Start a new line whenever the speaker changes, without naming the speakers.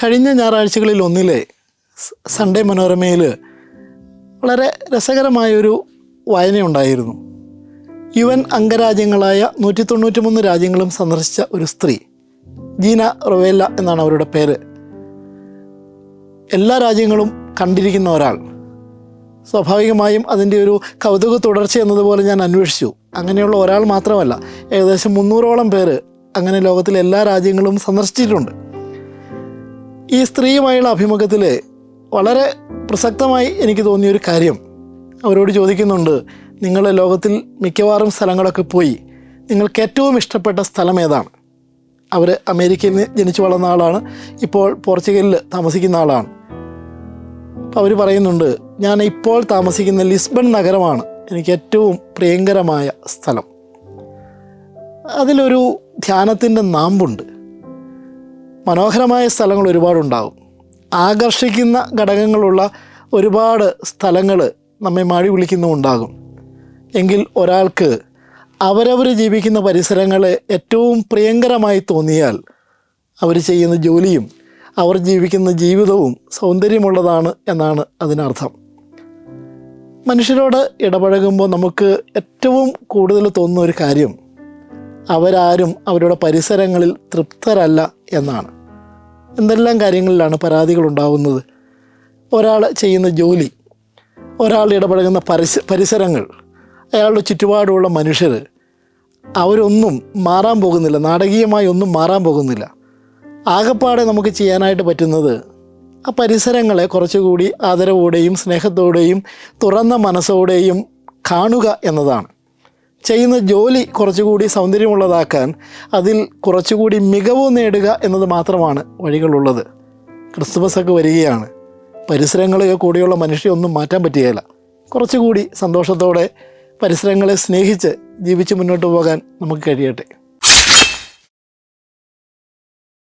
കഴിഞ്ഞ ഞായറാഴ്ചകളിൽ ഒന്നിലെ സൺഡേ മനോരമയിൽ വളരെ രസകരമായൊരു വായനയുണ്ടായിരുന്നു. യു എൻ അംഗരാജ്യങ്ങളായ നൂറ്റി തൊണ്ണൂറ്റി മൂന്ന് രാജ്യങ്ങളും സന്ദർശിച്ച ഒരു സ്ത്രീ ജീന റൊവേല്ല എന്നാണ് അവരുടെ പേര്. എല്ലാ രാജ്യങ്ങളും കണ്ടിരിക്കുന്ന ഒരാൾ. സ്വാഭാവികമായും അതിന്റെ ഒരു കൗതുക തുടർച്ച എന്നതുപോലെ ഞാൻ അന്വേഷിച്ചു. അങ്ങനെയുള്ള ഒരാൾ മാത്രമല്ല ഏകദേശം മുന്നൂറോളം പേര് അങ്ങനെ ലോകത്തിലെ എല്ലാ രാജ്യങ്ങളും സന്ദർശിച്ചിട്ടുണ്ട്. ഈ സ്ത്രീയുമായുള്ള അഭിമുഖത്തിൽ വളരെ പ്രസക്തമായി എനിക്ക് തോന്നിയൊരു കാര്യം. അവരോട് ചോദിക്കുന്നുണ്ട് നിങ്ങൾ ലോകത്തിൽ മിക്കവാറും സ്ഥലങ്ങളൊക്കെ പോയി നിങ്ങൾക്ക് ഏറ്റവും ഇഷ്ടപ്പെട്ട സ്ഥലം ഏതാണ്? അവർ അമേരിക്കയിൽ ജനിച്ചു വളർന്ന ആളാണ് ഇപ്പോൾ പോർച്ചുഗലിൽ താമസിക്കുന്ന ആളാണ്. അവർ പറയുന്നുണ്ട് ഞാൻ ഇപ്പോൾ താമസിക്കുന്ന ലിസ്ബൺ നഗരമാണ് എനിക്ക് ഏറ്റവും പ്രിയങ്കരമായ സ്ഥലം. അതിലൊരു ധ്യാനത്തിന്റെ നാമ്പുണ്ട്. മനോഹരമായ സ്ഥലങ്ങൾ ഒരുപാടുണ്ടാകും ആകർഷിക്കുന്ന ഘടകങ്ങളുള്ള ഒരുപാട് സ്ഥലങ്ങൾ നമ്മെ മാടി വിളിക്കുന്നുമുണ്ടാകും. എങ്കിൽ ഒരാൾക്ക് അവരവർ ജീവിക്കുന്ന പരിസരങ്ങളെ ഏറ്റവും പ്രിയങ്കരമായി തോന്നിയാൽ അവർ ചെയ്യുന്ന ജോലിയും അവർ ജീവിക്കുന്ന ജീവിതവും സൗന്ദര്യമുള്ളതാണ് എന്നാണ് അതിനർത്ഥം. മനുഷ്യരോട് ഇടപഴകുമ്പോൾ നമുക്ക് ഏറ്റവും കൂടുതൽ തോന്നുന്ന ഒരു കാര്യം അവരാരും അവരുടെ പരിസരങ്ങളിൽ തൃപ്തരല്ല എന്നാണ്. എന്തെല്ലാം കാര്യങ്ങളിലാണ് പരാതികൾ ഉണ്ടാവുന്നത്? ഒരാൾ ചെയ്യുന്ന ജോലി ഒരാൾ ഇടപഴകുന്ന പരിസ പരിസരങ്ങൾ അയാളുടെ ചുറ്റുപാടുമുള്ള മനുഷ്യർ അവരൊന്നും മാറാൻ പോകുന്നില്ല നാടകീയമായി ഒന്നും മാറാൻ പോകുന്നില്ല. ആകപ്പാടെ നമുക്ക് ചെയ്യാനായിട്ട് പറ്റുന്നത് ആ പരിസരങ്ങളെ കുറച്ചുകൂടി ആദരവോടെയും സ്നേഹത്തോടെയും തുറന്ന മനസ്സോടെയും കാണുക എന്നതാണ്. ചെയ്യുന്ന ജോലി കുറച്ചുകൂടി സൗന്ദര്യമുള്ളതാക്കാൻ അതിൽ കുറച്ചുകൂടി മികവ് നേടുക എന്നത് മാത്രമാണ് വഴികളുള്ളത്. ക്രിസ്തുമസൊക്കെ വരികയാണ്. പരിസരങ്ങളെയോ കൂടിയുള്ള മനുഷ്യ ഒന്നും മാറ്റാൻ പറ്റുകയില്ല. കുറച്ചുകൂടി സന്തോഷത്തോടെ പരിസരങ്ങളെ സ്നേഹിച്ച് ജീവിച്ച് മുന്നോട്ട് പോകാൻ നമുക്ക് കഴിയട്ടെ.